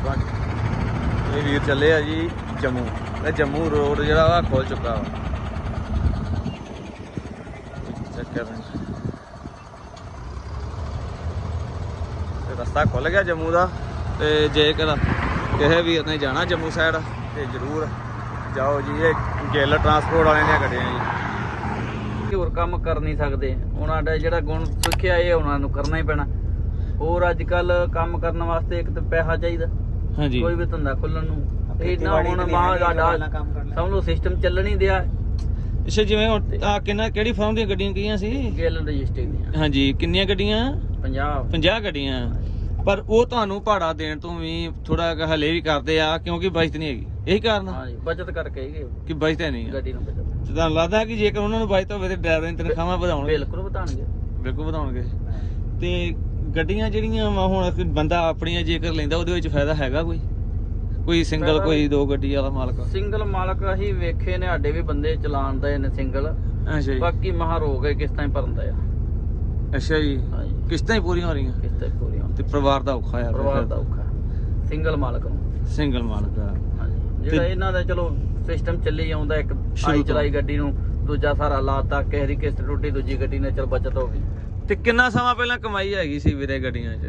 5 ਇਹ ਵੀਰ ਚੱਲੇ ਆ ਜੀ ਜੰਮੂ। ਇਹ ਜੰਮੂ ਰੋਡ ਜਿਹੜਾ ਵਾ ਖੁੱਲ ਚੁੱਕਾ ਵਾ। ਚੈੱਕ ਕਰ ਰਸਤਾ ਖੁੱਲ ਗਿਆ ਜੰਮੂ ਦਾ। ਤੇ ਜੇਕਰ ਕਿਸੇ ਵੀਰ ਨੇ ਜਾਣਾ ਜੰਮੂ ਸਾਈਡ ਤੇ ਜ਼ਰੂਰ ਜਾਓ ਜੀ। ਇਹ ਗੇਲ ਟਰਾਂਸਪੋਰਟ ਵਾਲਿਆਂ ਦੀਆਂ ਗੱਡੀਆਂ ਜੀ। ਹੋਰ ਕੰਮ ਕਰ ਨਹੀਂ ਸਕਦੇ। ਉਹਨਾਂ ਦਾ ਜਿਹੜਾ ਗੁਣ ਸਿੱਖਿਆ ਇਹ ਉਹਨਾਂ ਨੂੰ ਕਰਨਾ ਹੀ ਪੈਣਾ। ਹੋਰ ਅੱਜ ਕੱਲ ਕੰਮ ਕਰਨ ਵਾਸਤੇ ਇੱਕ ਤਾਂ ਪੈਸਾ ਚਾਹੀਦਾ। ਹਾਂਜੀ। ਕੋਈ ਵੀ ਧੰਦਾ ਖੋਲਣ ਨੂੰ। ਇਹ ਨਾ ਹੁਣ ਤੇ ਬਾਹਰ ਨੀ, ਸਾਡਾ। ਸਮਝ ਲਓ ਸਿਸਟਮ ਚੱਲਣ ਹੀ ਦਿਆ। ਅੱਛਾ ਜਿਵੇਂ ਆ ਕਿੰਨਾ ਕਿਹੜੀ ਫਰਮ ਦੀਆਂ ਗੱਡੀਆਂ ਕਹੀਆਂ ਸੀ? ਗਿੱਲ ਰਜਿਸਟਰੀ ਦੀਆਂ। ਹਾਂਜੀ ਕਿੰਨੀਆਂ ਗੱਡੀਆਂ? 50 50 ਗੱਡੀਆਂ। ਪਰ ਉਹ ਤੁਹਾਨੂੰ ਭਾੜਾ ਦੇਣ ਤੋਂ ਵੀ ਥੋੜਾ ਹਲੇ ਵੀ ਕਰਦੇ ਆ ਕਿਉਂਕਿ ਬਚਤ ਨਹੀਂ ਹੈਗੀ। ਇਹੀ ਕਾਰਨ ਹਾਂਜੀ ਬਚਤ ਕਰਕੇ ਹੀ ਕਿ ਬਚਤ ਹੈ ਨਹੀਂ ਆ। ਗੱਡੀ ਨੂੰ ਬਚਤ। ਤੇ ਤੁਹਾਨੂੰ ਲੱਗਦਾ ਕਿ ਜੇਕਰ ਉਹਨਾਂ ਨੂੰ ਬਚਤ ਹੋਵੇ ਤੇ ਡਰਾਈਵਰਾਂ ਦੀਆਂ ਤਨਖਾਹਾਂ ਵਧਾਉਣਗੇ? ਬਿਲਕੁਲ ਵਧਾਣਗੇ ਬਿਲਕੁਲ ਵਧਾਉਣਗੇ। ਤੇ ਗੱਡੀਆਂ ਜਿਹੜੀਆਂ ਵਾ ਹੁਣ ਕੋਈ ਬੰਦਾ ਆਪਣੀਆਂ ਜੇਕਰ ਲੈਂਦਾ ਉਹਦੇ ਵਿੱਚ ਫਾਇਦਾ ਹੈਗਾ ਕੋਈ? ਕੋਈ ਸਿੰਗਲ ਕੋਈ ਦੋ ਗੱਡੀ ਵਾਲਾ ਮਾਲਕ? ਸਿੰਗਲ ਮਾਲਕ ਅਸੀਂ ਵੇਖੇ ਨੇ ਸਾਡੇ ਵੀ ਬੰਦੇ ਚਲਾਉਂਦੇ ਨੇ ਸਿੰਗਲ ਅੱਛਾ ਜੀ। ਬਾਕੀ ਮਹਾ ਰੋਗ ਹੈ ਕਿਸ ਤਰ੍ਹਾਂ ਹੀ ਭਰਦਾ ਆ। ਅੱਛਾ ਜੀ। ਕਿਸ਼ਤਾਂ ਹੀ ਪੂਰੀਆਂ ਹੋ ਰਹੀਆਂ? ਕਿਸ ਤਰ੍ਹਾਂ ਪੂਰੀ ਤੇ ਪਰਿਵਾਰ ਦਾ ਔਖਾ ਆ ਪਰਿਵਾਰ ਦਾ ਔਖਾ ਸਿੰਗਲ ਮਾਲਕ ਨੂੰ। ਸਿੰਗਲ ਮਾਲਕ ਹਾਂਜੀ। ਜਿਹੜਾ ਇਹਨਾਂ ਦਾ ਚਲੋ ਸਿਸਟਮ ਚੱਲੀ ਜਾਂਦਾ ਇੱਕ ਆਈ। ਚਲਾਈ ਗੱਡੀ ਨੂੰ ਦੂਜਾ ਸਾਰਾ ਲਾਤਾ ਕਿਸੇ ਦੀ ਕਿਸ਼ਤ ਟੁੱਟੀ ਦੂਜੀ ਗੱਡੀ ਨੇ ਚਲ ਬਚਤ ਹੋ ਗਈ। ਤੇ ਕਿੰਨਾ ਸਮਾਂ ਪਹਿਲਾਂ ਕਮਾਈ ਹੈਗੀ ਸੀ ਵੀਰੇ ਗੱਡੀਆਂ 'ਚ?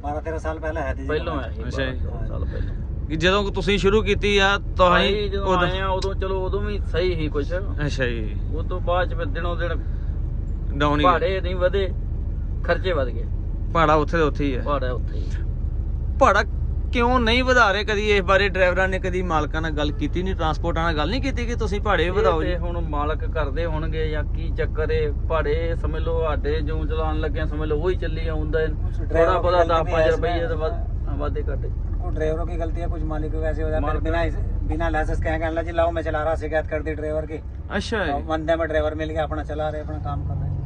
12 13 ਸਾਲ ਪਹਿਲਾਂ ਹੈ ਜੀ। ਪਹਿਲੋਂ ਆਇਆ ਸੀ ਅੱਛਾ ਜੀ। 12 ਸਾਲ ਪਹਿਲਾਂ। ਕਿ ਜਦੋਂ ਤੁਸੀਂ ਸ਼ੁਰੂ ਕੀਤੀ ਆ ਅਸੀਂ ਤੁਸੀਂ ਜਦੋਂ ਉਦੋਂ- ਆਏ ਆ ਉਦੋਂ ਚਲੋ ਉਦੋਂ ਵੀ ਸਹੀ ਹੀ ਕੁਛ। ਅੱਛਾ ਜੀ। ਉਹ ਤੋਂ ਬਾਅਦ ਚ ਫਿਰ ਦਿਨੋਂ ਦਿਨ ਡਾਊਨ ਹੀ ਭਾੜੇ ਨਹੀਂ ਵਧੇ ਖਰਚੇ ਵਧ ਗਏ। ਭਾੜਾ ਉੱਥੇ ਦੇ ਉੱਥੇ ਹੀ ਹੈ ਭਾੜਾ ਉੱਥੇ ਹੀ। ਭਾੜਾ ਕਿਉਂ ਨਹੀਂ ਵਧਾ ਰਹੇ ਕਦੀ ਇਸ ਬਾਰੇ ਡਰਾਈਵਰਾਂ ਨੇ ਕਦੀ ਮਾਲਕਾਂ ਨਾਲ ਗੱਲ ਕੀਤੀ ਨਹੀਂ ਟਰਾਂਸਪੋਰਟਾਂ ਨਾਲ ਗੱਲ ਨਹੀਂ ਕੀਤੀ ਕਿ ਤੁਸੀਂ ਭਾੜੇ ਵਧਾਓ ਇਹ ਜੀ ਤੇ ਹੁਣ ਮਾਲਕ ਕਰਦੇ ਹੋਣਗੇ ਜਾਂ ਕੀ ਚੱਕਰ ਏ ਭਾੜੇ ਸਮਝ ਲਓ ਸਾਡੇ ਜੋ ਚਲਾਉਣ ਲੱਗੇ ਆ, ਸਮਝ ਲਓ ਉਹੀ ਚੱਲੀ ਆਉਂਦਾ ਹੈ ਡਰਾਈਵਰ ਥੋੜਾ ਦੀ ਬਹੁਤਾ 10 ਗਲਤੀ ਵੀ 5 ਹੈ ਰੁਪਏ इसमें। ਤਾਂ ਵੱਧ- ਵਾਧੇ ਘਾਟੇ वो ड्राइवरों की गलती है कुछ मालिक को ऐसे हो जाता है मालिक- बिना बिना लाइसेंस कहे कहने लगे लाओ मैं चला रहा शिकायत कर दी ड्राइवर की ਅੱਛਾ और ਜੀ बंदे में ड्राइवर मिल गया अपना चला रहे अपना काम कर रहे हैं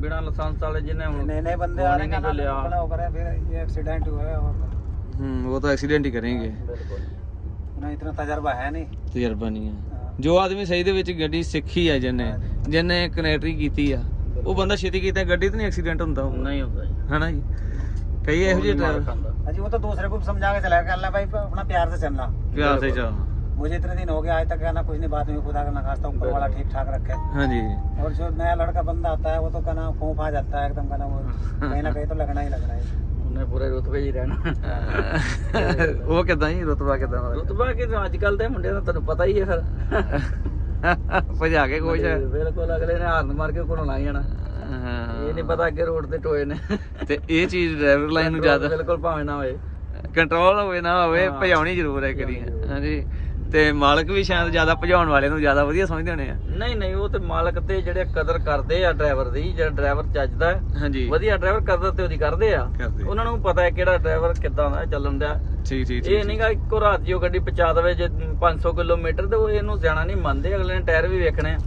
ਬਿਨਾਂ ਲਾਇਸੈਂਸ ਵਾਲੇ ਜਿਹਨੇ ਹੁਣ नए नए बंदे वो आने नहीं का नाम निकले, हाँ। बड़ा होकर है फिर ये एक्सीडेंट हुआ है और ਹੂੰ ਉਹ ਤਾਂ ਐਕਸੀਡੈਂਟ ਹੀ ਕਰਨਗੇ ਬਿਲਕੁਲ उन्हें इतना तजर्बा है नहीं ਤਜਰਬਾ ਨਹੀਂ ਆ हाँ। ਜੋ ਆਦਮੀ ਸਹੀ ਦੇ ਵਿੱਚ ਗੱਡੀ ਸਿੱਖੀ ਆ ਜਿਹਨੇ ਜਿਹਨੇ ਕਨੈਕਟਰੀ ਕੀਤੀ ਆ ਉਹ ਬੰਦਾ ਛੇਤੀ ਕੀਤਾ ਗੱਡੀ ਤੇ ਨਹੀਂ ਐਕਸੀਡੈਂਟ ਹੁੰਦਾ ਹੋਊਗਾ। ਨਹੀਂ ਹੁੰਦਾ ਜੀ ਹਨਾ ਜੀ ਕਈ ਇਹੋ ਜਿਹੇ ਮਾਰ ਡਰਾਈਵਰ ਖਾਂਦਾ। अजी वो तो दूसरे को भी समझा के चला कहना भाई अपना प्यार से चलना ਪਿਆਰ से ਚੱਲ मुझे इतने दिन हो गया आज तक कहना कुछ नहीं बात में खुदा का ना खास्ता ऊपर वाला ठीक ठाक रखे ਹਾਂਜੀ और जो नया लड़का बंदा आता है वो तो कहना फूफ आ जाता है एकदम कहना वो कहीं ना कहीं तो लगना ही लगना है ਉਹਨੇ ਪੂਰੇ ਰੁਤਬੇ 'ਚ ਹੀ ਰਹਿਣਾ ਉਹ ਕਿਦਾਂ ਜੀ ਰਤਬਾ ਕਿਦਾਂ ਰੁਤਬਾ ਕਿ ਅੱਜ ਕੱਲ ਦੇ ਮੁੰਡਿਆਂ ਦਾ ਤੁਹਾਨੂੰ ਪਤਾ ਹੀ ਹੈ ਫਿਰ ਭਜਾ ਕੇ ਖੁਸ਼ ਹੈ ਬਿਲਕੁਲ ਅਗਲੇ ਨੇ ਹਾਰਨ ਮਾਰ ਕੇ ਕੋਲੋਂ ਲੰਘ ਜਾਣਾ ਇਹ ਨਹੀਂ ਪਤਾ ਅੱਗੇ ਰੋਡ ਤੇ ਟੋਏ ਨੇ ਤੇ ਇਹ ਚੀਜ਼ ਡਰਾਈਵਰ ਲਾਈਨ ਨੂੰ ਜ਼ਿਆਦਾ ਬਿਲਕੁਲ ਭਾਵੇਂ ਨਾ ਹੋਏ ਕੰਟਰੋਲ ਹੋਵੇ ਨਾ ਹੋਵੇ ਹਾਂ। ਭਜਾਉਣੀ ਜ਼ਰੂਰ ਹੈ ਕਰੀ ਹਾਂਜੀ ਤੇ ਮਾਲਕ ਵੀ ਸ਼ਾਇਦ ਜ਼ਿਆਦਾ ਭਜਾਉਣ ਵਾਲੇ ਨੂੰ ਜ਼ਿਆਦਾ ਵਧੀਆ ਸਮਝਦੇ ਹੋਣੇ ਆ। ਨਹੀਂ ਨਹੀਂ ਉਹ ਤੇ ਮਾਲਕ ਤੇ ਜਿਹੜੇ ਕਦਰ ਕਰਦੇ ਆ ਡਰਾਈਵਰ ਦੀ ਜਿਹੜਾ ਡਰਾਈਵਰ ਚੱਜਦਾ ਹਾਂਜੀ। ਵਧੀਆ ਡਰਾਈਵਰ ਕਦਰ ਤੇ ਉਹਦੀ ਕਰਦੇ ਆ। ਉਹਨਾਂ ਨੂੰ ਪਤਾ ਹੈ ਕਿਹੜਾ ਡਰਾਈਵਰ ਕਿੱਦਾਂ ਦਾ ਚੱਲਣ ਦਾ ਠੀਕ ਠੀਕ ਇਹ ਨਹੀਂਗਾ ਇੱਕੋ ਰਾਤ ਜਿਓ ਗੱਡੀ ਪਹੁੰਚਾ ਦੇਵੇ ਜੇ 500 ਕਿਲੋਮੀਟਰ ਤੇ ਉਹ ਇਹਨੂੰ ਸਿਆਣਾ ਨਹੀਂ ਮੰਨਦੇ ਅਗਲੇ ਨੇ ਟਾਇਰ ਵੀ ਵੇਖਣੇ ਆ,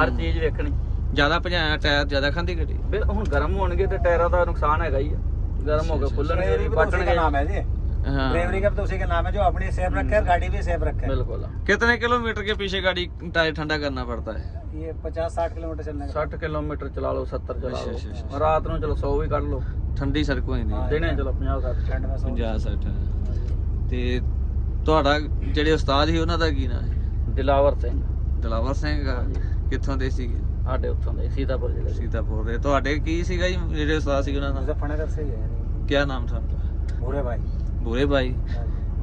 ਹਰ ਚੀਜ਼ ਵੇਖਣੀ। ਜ਼ਿਆਦਾ ਭਜਾਇਆ ਟਾਇਰ ਜ਼ਿਆਦਾ ਖਾਂਦੀ ਗੱਡੀ? ਫਿਰ ਹੁਣ ਗਰਮ ਹੋਣਗੇ ਤੇ ਟਾਇਰਾਂ ਦਾ ਨੁਕਸਾਨ ਹੈਗਾ ਹੀ ਆ। ਗਰਮ ਹੋ ਕੇ ਫੁੱਲਣਗੇ ਪਟਣਗੇ ਨਾਮ ਹੈ ਜੀ। हाँ। ड्राइवरी का भी तो उसी का नाम है जो अपनी सेफ रखे गाड़ी भी सेफ रखे बिल्कुल कितने किलोमीटर के पीछे गाड़ी टायर ठंडा करना 50 60 किलोमीटर चलना 60 किलोमीटर चला लो 70 चला लो ਰਾਤ ਨੂੰ ਚਲੋ 100 ਵੀ ਕੱਢ ਲਓ। ਠੰਡੀ ਸਰਕੋ ਹੀ। ਨਹੀਂ ਦਿਨੇ ਚਲੋ 50 60 ਠੰਡ ਵਿੱਚ 50 60 ਤੇ ਤੁਹਾਡਾ ਜਿਹੜੇ ਉਸਤਾਦ ਸੀ ਉਹਨਾਂ ਦਾ ਕੀ ਨਾਮ ਹੈ? ਦਿਲਾਵਰ ਸਿੰਘ। ਦਿਲਾਵਰ ਸਿੰਘ ਕਿੱਥੋਂ ਦੇ ਸੀਗੇ? ਸਾਡੇ ਉੱਥੋਂ ਦੇ ਸੀਤਾਪੁਰ ਜ਼ਿਲ੍ਹੇ ਸੀਤਾਪੁਰ ਦੇ। ਤੁਹਾਡੇ ਕੀ ਸੀਗਾ ਜਿਹੜੇ ਉਸਤਾਦ ਸੀ ਉਹਨਾਂ ਦਾ? ਜ਼ਫਰਨਗਰ ਸੇ ਹੀ ਹੈ ਕੀ ਨਾਮ ਸੀ ਮੂਰੇ ਭਾਈ भूरे भाई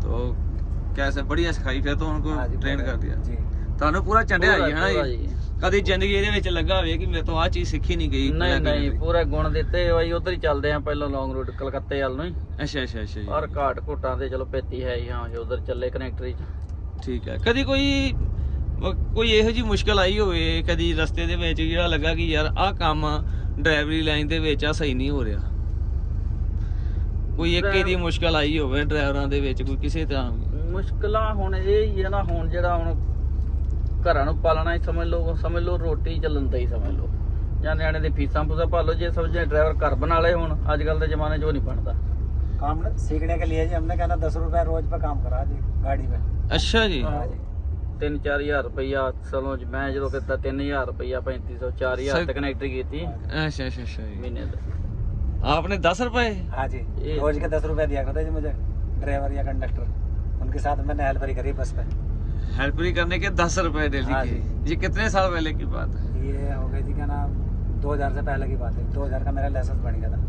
तो कैसे बढ़िया सिखाई फिर तो उनको हाँ जी, ट्रेन पूरा- कर दिया जी ਤੁਹਾਨੂੰ ਪੂਰਾ ਚੰਡਿਆ ਪੂਰਾ- ਜੀ ਹਨਾ ਪੂਰਾ ਜੀ ਜੀ। ਕਦੀ ਜ਼ਿੰਦਗੀ ਇਹਦੇ ਵਿੱਚ ਲੱਗਾ ਹੋਵੇ ਕਿ ਮੇਰੇ ਤੋਂ ਆਹ ਚੀਜ਼ ਸਿੱਖੀ ਨਹੀਂ ਗਈ ਨਹੀਂ ਪਹਿਲਾਂ ਨਹੀਂ ਕਦੀ। ਪੂਰਾ ਗੁਣ ਦਿੱਤੇ ਬਾਈ ਉਧਰ ਹੀ ਚੱਲਦੇ ਆ ਪਹਿਲਾਂ ਲੌਂਗ ਰੂਟ ਕਲਕੱਤੇ ਵੱਲ ਨੂੰ ਹੀ ਅੱਛਾ ਅੱਛਾ ਅੱਛਾ ਜੀ ਔਰ ਘਾਟ ਘੁੱਟਾਂ ਤੇ ਚਲੋ ਪੇਤੀ ਹੈ ਹੀ ਹਾਂ ਜੋ ਉਧਰ ਚੱਲੇ ਕਨੈਕਟਰੀ ਚ ਠੀਕ ਹੈ ਕਦੀ ਕੋਈ ਮ- ਕੋਈ ਇਹੋ ਜੀ ਮੁਸ਼ਕਲ ਆਈ ਹੋਵੇ ਕਦੀ ਰਸਤੇ ਦੇ ਵਿੱਚ ਜਿਹੜਾ ਲੱਗਾ ਕਿ ਯਾਰ ਆਹ ਕੰਮ ਡਰਾਈਵਰੀ ਲਾਈਨ ਦੇ ਵਿੱਚ ਆ ਸਹੀ ਨਹੀਂ ਹੋ ਰਿਹਾ ਕੋਈ ਇੱਕ ਇਹਦੀ ਮੁਸ਼ਕਲ ਆਈ ਹੋਵੇ ਡਰਾਈਵਰਾਂ ਦੇ ਵਿੱਚ ਕੋਈ ਕਿਸੇ ਤਰ੍ਹਾਂ ਦੀ? ਮੁਸ਼ਕਲਾਂ ਹੁਣ ਇਹ ਹੀ ਹੈ ਨਾ ਹੁਣ ਜਿਹੜਾ ਹੁਣ ਘਰਾਂ ਨੂੰ ਪਾਲਣਾ ਹੀ ਸਮਝ ਲਓ ਸਮਝ ਲਓ ਰੋਟੀ ਚੱਲਣ ਦਾ ਹੀ ਸਮਝ ਲਓ ਜਾਂ ਨਿਆਣੇ ਦੀ ਫੀਸਾਂ ਫੂਸਾਂ ਭਾਲੋ ਜੇ ਸਮਝੇ ਡਰਾਈਵਰ ਘਰ ਬਣਾ ਲਏ ਹੁਣ ਅੱਜ ਕੱਲ ਦੇ ਜ਼ਮਾਨੇ 'ਚ ਉਹ ਨਹੀਂ ਬਣਦਾ काम न- सीखने के लिए जी हमने कहना दस रुपया रोज पे काम करा जी गाड़ी में ਅੱਛਾ ਜੀ हाँ जी 3-4000 ਰੁਪਈਆ ਚਲੋ ਜੀ ਮੈਂ ਜਦੋਂ ਕੀਤਾ 3000 ਰੁਪਈਆ 3500 4000 ਸਰ- ਤੱਕ ਕਨੈਕਟਰ ਕੀਤੀ ਅੱਛਾ ਅੱਛਾ ਅੱਛਾ ਜੀ ਮਹੀਨੇ ਦਾ आपने दस रुपए हाँ जी ये- रोज के दस रुपया दिया करते जी मुझे ड्राइवर या कंडक्टर उनके साथ मैंने हेल्परी करी बस पे हेल्परी करने के दस रुपए डेली हाँ के जी। ये कितने साल पहले की बात है ये हो गई जी क्या नाम 2000 से पहले की बात है 2000 का मेरा लाइसेंस बन गया था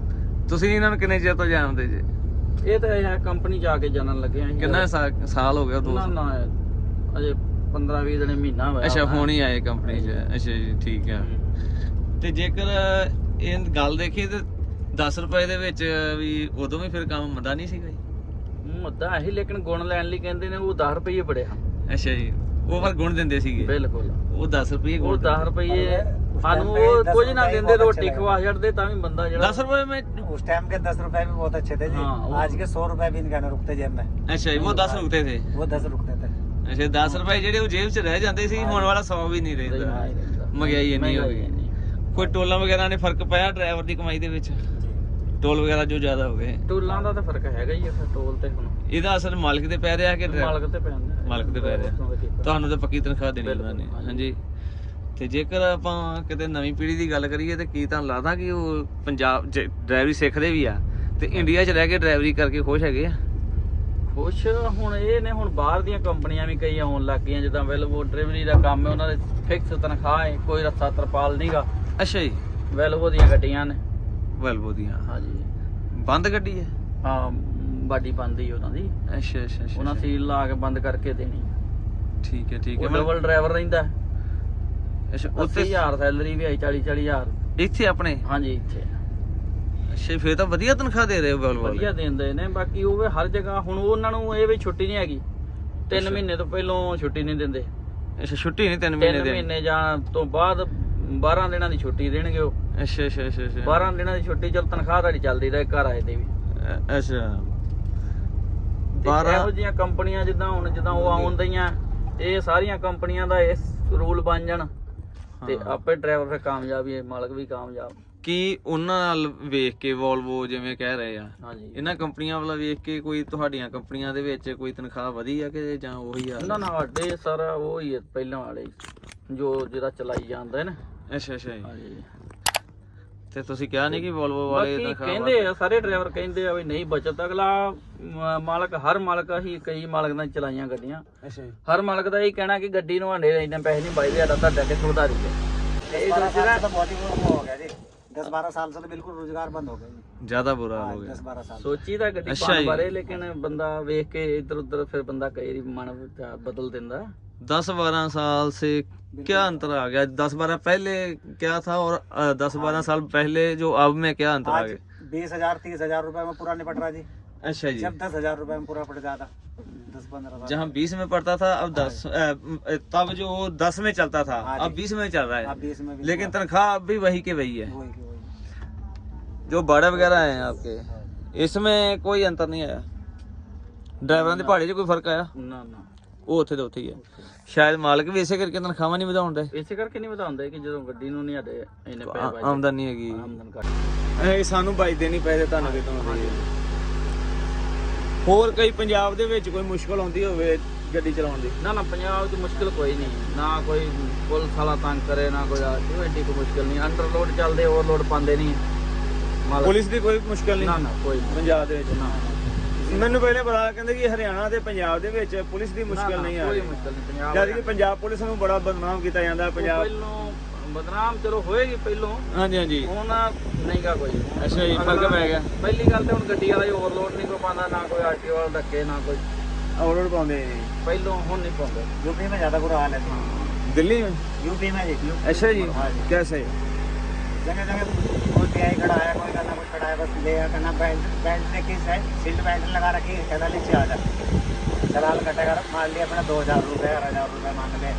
ਤੁਸੀਂ ਇਹਨਾਂ ਨੂੰ ਕਿੰਨੇ ਚਿਰ ਤੋਂ ਜਾਣਦੇ ਜੇ ਇਹ ਤਾਂ ਇਹ ਕੰਪਨੀ ਚ ਆ ਕੇ ਜਾਣਨ ਲੱਗੇ ਆ ਕਿੰਨਾ ਸਾ- ਸਾਲ ਹੋ ਗਿਆ ਦੋ ਨਾ ਸਾਲ? ਨਾ ਅਜੇ 15-20 ਦਿਨ ਮਹੀਨਾ ਹੋਇਆ ਅੱਛਾ ਹੋਣਾ। ਹੁਣ ਹੀ ਆਏ ਕੰਪਨੀ 'ਚ ਅੱਛਾ ਜੀ ਠੀਕ ਆ ਤੇ ਜੇਕਰ ਇਹ ਗੱਲ ਦੇਖੀਏ ਤੇ 10 ਰੁਪਏ ਦੇ ਵਿੱਚ ਵੀ ਉਦੋਂ ਵੀ ਫਿਰ ਕੰਮ ਮੰਦਾ ਨਹੀਂ ਸੀਗਾ ਜੀ। ਮੁੱਦਾ ਇਹੀ ਲੇਕਿਨ ਗੁਣ ਲੈਣ ਲਈ ਕਹਿੰਦੇ ਨੇ ਉਹ 10 ਰੁਪਏ ਬੜਿਆ ਅੱਛਾ ਜੀ ਉਹ ਪਰ ਗੁਣ ਦਿੰਦੇ ਸੀਗੇ। ਬਿਲਕੁਲ। ਉਹ 10 ਰੁਪਏ ਉਹ 10 ਰੁਪਏ ਸਾਨੂੰ ਉਹ ਕੁਝ ਨਾ ਦਿੰਦੇ ਰੋਟੀ ਖਵਾ ਛੱਡਦੇ ਤਾਂ ਵੀ ਬੰਦਾ ਜਿਹੜਾ 10 ਰੁਪਏ ਮੈਂ उस टाइम के दस रुपए भी बहुत अच्छे थे जी हाँ, वो- आज के सौ रुपए भी इनका ना ਅੱਛਾ ਜੀ ਉਹ 10 ਰੁਪਏ ਤੇ। वो दस रुकते थे ਅੱਛਾ 10 ਰੁਪਏ ਜਿਹੜੇ ਉਹ ਜੇਬ 'ਚ ਰਹਿ ਜਾਂਦੇ ਸੀ ਹੁਣ ਵਾਲਾ 100 ਵੀ ਨਹੀਂ ਰਹਿੰਦਾ। ਮਹਿੰਗਾਈ ਇੰਨੀ ਹੋ ਗਈ। ਕੋਈ ਟੋਲਾਂ ਵਗੈਰਾ ਨੇ ਫ਼ਰਕ ਪਾਇਆ ਡਰਾਈਵਰ ਦੀ ਕਮਾਈ ਦੇ ਵਿੱਚ? ਟੋਲ ਵਗੈਰਾ ਜੋ ਜ਼ਿਆਦਾ ਹੋ ਗਏ। ਟੋਲਾਂ ਦਾ ਤਾਂ ਫ਼ਰਕ ਹੈਗਾ ਹੀ ਆ ਫਿਰ ਟੋਲ ਤੇ ਹੁਣ। ਇਹਦਾ ਅਸਰ ਮਾਲਕ ਤੇ ਪੈ ਰਿਹਾ ਕਿ ਡਰਾਈਵਰ? ਮਾਲਕ ਤੇ ਪੈਂਦਾ। ਮਾਲਕ ਤੇ ਪੈ ਰਿਹਾ। ਤੁਹਾਨੂੰ ਤਾਂ ਪੱਕੀ ਤਨਖਾਹ ਦੇਣੀ ਉਹਨਾਂ ਨੇ। ਬਿਲਕੁਲ, ਹਾਂਜੀ। ਤੇ ਜੇਕਰ ਆਪਾਂ ਕਿਤੇ ਨਵੀਂ ਪੀੜ੍ਹੀ ਦੀ ਗੱਲ ਕਰੀਏ ਤੇ ਕੀ ਤੁਹਾਨੂੰ ਲੱਗਦਾ ਕਿ ਉਹ ਪੰਜਾਬ ਚ ਡਰਾਈਵਰੀ ਸਿੱਖਦੇ ਵੀ ਆ ਤੇ ਇੰਡੀਆ 'ਚ ਰਹਿ ਕੇ ਡਰਾਈਵਰੀ ਕਰਕੇ ਖੁਸ਼ ਹੈਗੇ ਆ? ਕੁਛ ਹੁਣ ਇਹ ਨੇ ਹੁਣ ਬਾਹਰ ਦੀਆਂ ਕੰਪਨੀਆਂ ਵੀ ਕਈ ਆਉਣ ਲੱਗ ਗਈਆਂ ਜਿੱਦਾਂ ਵੈਲਵੋ ਡਰਾਈਵਰੀ ਦਾ ਕੰਮ ਹੈ ਉਹਨਾਂ ਦੇ ਫਿਕਸ ਤਨਖਾਹ ਹੈ ਕੋਈ ਰੱਸਾ ਤਰਪਾਲ ਨਹੀਂਗਾ ਅੱਛਾ ਜੀ। ਵੈਲਵੋ ਦੀਆਂ ਗੱਡੀਆਂ ਨੇ। ਵੈਲਵੋ ਦੀਆਂ। ਹਾਂਜੀ। ਬੰਦ ਗੱਡੀ ਹੈ? ਹਾਂ ਬਾਡੀ ਬੰਦ ਹੀ ਉਹਨਾਂ ਦੀ। ਅੱਛਾ ਅੱਛਾ ਅੱਛਾ ਉਹਨਾਂ ਸੀਲ ਲਾ ਕੇ ਬੰਦ ਕਰਕੇ ਦੇਣੀ। ਠੀਕ ਹੈ ਠੀਕ ਹੈ। ਡਬਲ ਡਰਾਈਵਰ ਰਹਿੰਦਾ ਅੱਛਾ 80 ਉੱਥੇ ਹਜ਼ਾਰ ਸੈਲਰੀ ਵੀ ਆਈ 40 40 ਹਜ਼ਾਰ। ਇੱਥੇ ਆਪਣੇ? ਹਾਂਜੀ ਇੱਥੇ। ਅੱਛਾ ਫੇਰ ਤਾਂ ਵਧੀਆ ਤਨਖਾਹ ਦੇ ਰਹੇ ਹੋ ਵੈਲਵੋ ਵਧੀਆ ਦਿੰਦੇ ਨੇ ਬਾਕੀ ਉਹ ਹਰ ਜਗ੍ਹਾ ਹੁਣ ਉਹਨਾਂ ਨੂੰ ਇਹ ਵੀ ਛੁੱਟੀ ਨਹੀਂ ਹੈਗੀ। ਤਿੰਨ ਅੱਛਾ। ਮਹੀਨੇ ਤੋਂ ਪਹਿਲਾਂ ਛੁੱਟੀ ਨਹੀਂ ਦਿੰਦੇ। ਅੱਛਾ ਛੁੱਟੀ ਨਹੀਂ ਤਿੰਨ ਮਹੀਨੇ ਤਿੰਨ ਦੇ। ਮਹੀਨੇ ਜਾਂ ਤੋਂ ਬਾਅਦ 12 ਦਿਨਾਂ ਦੀ ਛੁੱਟੀ ਦੇਣਗੇ ਉਹ। ਅੱਛਾ ਅੱਛਾ ਅੱਛਾ ਅੱਛਾ। 12 ਦਿਨਾਂ ਦੀ ਛੁੱਟੀ ਚਲ ਤਨਖਾਹ ਤੁਹਾਡੀ ਚੱਲਦੀ ਰਹੇ ਘਰ ਆਏ ਦੇ ਵੀ। ਅ- ਅੱਛਾ। ਤੇ 12 ਇਹੋ ਜਿਹੀਆਂ ਕੰਪਨੀਆਂ ਜਿੱਦਾਂ ਹੁਣ ਜਿੱਦਾਂ ਉਹ ਆਉਂਦੀਆਂ ਇਹ ਸਾਰੀਆਂ ਕੰਪਨੀਆਂ ਦਾ ਇਸ ਰੂਲ ਬਣ ਜਾਣ ਤੇ ਹਾਂ। ਆਪੇ ਡਰਾਈਵਰ ਫਿਰ ਕਾਮਯਾਬ ਹੀ ਹੈ, ਮਾਲਕ ਵੀ ਕਾਮਯਾਬ। ਕੀ ਉਹਨਾਂ ਨਾਲ ਵੇਖ ਕੇ ਵੋਲਵੋ ਜਿਵੇਂ ਕਹਿ ਰਹੇ ਆ ਹਾਂਜੀ। ਇਹਨਾਂ ਕੰਪਨੀਆਂ ਵਾਲਾ ਵੇਖ ਕੇ ਕੋਈ ਤੁਹਾਡੀਆਂ ਕੰਪਨੀਆਂ ਦੇ ਵਿੱਚ ਕੋਈ ਤਨਖਾਹ ਵਧੀ ਆ ਕਿ ਜਾਂ ਉਹੀ ਆ ਨਾ ਨਾ ਸਾਡੇ ਸਾਰਾ ਉਹ ਹੀ ਹੈ ਪਹਿਲਾਂ ਵਾਲੇ ਹੀ, ਜੋ ਜਿਹੜਾ ਚਲਾਈ ਜਾਂਦਾ ਹੈ ਨਾ ਅੱਛਾ ਅੱਛਾ ਜੀ ਹਾਂਜੀ ਤੇ ਤੁਸੀਂ ਕਿਹਾ ਨਹੀਂ ਕਿ ਵੋਲਵੋ ਵਾਲੇ ਬਾਕੀ ਤਨਖਾਹ ਕਹਿੰਦੇ ਆ ਸਾਰੇ ਡਰਾਈਵਰ ਕਹਿੰਦੇ ਆ ਵੀ ਨਹੀਂ ਬਚਤ ਅਗਲਾ ਮ- ਮਾਲਕ ਹਰ ਮਾਲਕ ਹੀ ਕਈ ਮਾਲਕ ਨਾਲ ਚਲਾਈਆਂ ਗੱਡੀਆਂ अच्छा जी ਹਰ ਮਾਲਕ ਦਾ ਇਹ ਕਹਿਣਾ ਕਿ ਗੱਡੀ ਨੂੰ ਹਾਂਡੇ ਇੰਨੇ ਪੈਸੇ ਨਹੀਂ ਬਾਈ ਸਾਡਾ ਤੁਹਾਡਾ ਕਿ ਸੁਧਾਰੀ ਹੈ दस बारह साल से तो बहुत ही वो हो गया जी दस बारह साल से तो बिल्कुल रोजगार बंद हो गया जी ਜ਼ਿਆਦਾ ਬੁਰਾ हाँ, ਹੋ ਗਿਆ दस बारह साल ਸੋਚੀ ਤਾਂ ਗੱਡੀ ਅੱਛਾ ਪਾਣ ਜੀ। ਬਾਰੇ ਲੇਕਿਨ ਬੰਦਾ ਵੇਖ ਕੇ ਇੱਧਰ ਉੱਧਰ ਫਿਰ ਬੰਦਾ ਕਈ ਵਾਰੀ ਮਨ ਵਿਚਾਰ ਬਦਲ ਦਿੰਦਾ 10 12 साल से क्या अंतर आ गया 10 12 पहले क्या था और 10 12 साल पहले जो अब में क्या अंतर आ आज गया बीस हजार तीस हजार रुपए में पूरा निपट रहा जी अच्छा जी जब दस हजार रुपए में पूरा पड़ जाता दस पंद्रह साल जहाँ 20 में पड़ता था अब 10 तब जो 10 में चलता था हाँ अब जी। 20 में चल रहा अब है बीस में भी लेकिन तनख्वाह अब भी वही के वही है वही की वही जो भाड़े वगैरह हैं आपके इसमें कोई अंतर नहीं आया ਡਰਾਈਵਰਾਂ ਦੇ ਭਾੜੇ 'ਚ ਕੋਈ ਫਰਕ ਆਇਆ ਨਾ ਨਾ ਉਹ ਉੱਥੇ ਦੇ ਉੱਥੇ ਹੀ ਹੈ ਸ਼ਾਇਦ ਮਾਲਕ ਵੀ ਇਸੇ ਕਰਕੇ ਤਨਖਾਹਾਂ ਨਹੀਂ ਵਧਾਉਂਦੇ ਇਸੇ ਕਰਕੇ ਨਹੀਂ ਵਧਾਉਂਦੇ ਕਿ ਜਦੋਂ ਗੱਡੀ ਨੂੰ ਨਹੀਂ ਸਾਡੇ ਇੰਨੇ ਪੈਸੇ ਬਚਦੇ। ਆਮਦਨੀ ਹੈਗੀ। ਆਮਦਨ ਘੱਟ। ਇਹ ਸਾਨੂੰ ਬਚਦੇ ਨਹੀਂ ਪੈਸੇ ਤੁਹਾਨੂੰ ਕਿਤੋਂ ਹੋਰ ਕਈ ਪੰਜਾਬ ਦੇ ਵਿੱਚ ਕੋਈ ਮੁਸ਼ਕਲ ਆਉਂਦੀ ਹੋਵੇ ਗੱਡੀ ਚਲਾਉਣ ਦੀ? ਨਾ ਨਾ ਪੰਜਾਬ 'ਚ ਮੁਸ਼ਕਿਲ ਕੋਈ ਨਹੀਂ। ਨਾ ਕੋਈ ਪੁਲਿਸ ਵਾਲਾ ਤੰਗ ਕਰੇ ਨਾ ਕੋਈ ਆ ਕੋਈ ਐਡੀ ਕੋਈ ਮੁਸ਼ਕਿਲ ਨਹੀਂ। ਅੰਡਰਲੋਡ ਚੱਲਦੇ ਓਵਰਲੋਡ ਪਾਉਂਦੇ ਨਹੀਂ। ਪੁਲਿਸ ਦੀ ਕੋਈ ਮੁਸ਼ਕਲ ਨਾ ਨਹੀਂ? ਨਾ ਕੋਈ ਨਹੀਂ। ਪੰਜਾਬ ਦੇ ਵਿੱਚ? ਨਾ। ਮੈਨੂੰ ਪਹਿਲੇ ਪਤਾ ਕਹਿੰਦੇ ਕਿ ਹਰਿਆਣਾ ਤੇ ਪੰਜਾਬ ਦੇ ਵਿੱਚ ਪੁਲਿਸ ਦੀ ਨਾ, ਮੁਸ਼ਕਲ ਨਾ, ਨਹੀਂ ਆ ਕੋਈ ਰਹੀ ਮੁਸ਼ਕਿਲ ਨਹੀਂ ਪੰਜਾਬ ਜਦ ਕਿ ਪੰਜਾਬ ਪੁਲਿਸ ਨੂੰ ਬੜਾ ਬਦਨਾਮ ਕੀਤਾ ਜਾਂਦਾ ਪੰਜਾਬ ਪਹਿਲੋਂ ਬਦਨਾਮ ਚਲੋ ਹੋਏਗੀ ਪਹਿਲੋਂ ਹਾਂਜੀ ਹਾਂਜੀ ਹੁਣ ਨਹੀਂਗਾ ਕੋਈ ਅੱਛਾ ਜੀ, ਫਰਕ ਪੈ ਗਿਆ। ਪਹਿਲੀ ਗੱਲ ਤੇ ਹੁਣ ਗੱਡੀ ਵਾਲਾ ਹੀ ਓਵਰਲੋਡ ਨਹੀਂ ਕੋ ਪਾਉਂਦਾ ਨਾ ਕੋਈ ਆਰਟੀਓ ਵਾਲਾ ਧੱਕੇ ਨਾ ਕੋਈ ਆਰਡਰ ਪਾਉਂਦੇ ਨੇ ਪਹਿਲੋਂ ਹੁਣ ਨਹੀਂ ਪਾਉਂਦੇ यूपी में ज्यादा बुरा हाल है जी ਦਿੱਲੀ में यूपी में जी अच्छा जी हाँ जी। कैसे जगह जगह आरपीआई खड़ा है कोई कहना कुछ खड़ा है बस ले आ कहना बेल्ट बेल्ट ने किस है सील्ड बेल्ट लगा रखी है कहना नीचे आ जा चलाल कटेगा मान लिया अपना दो हज़ार रुपये चार हज़ार रुपये मान ले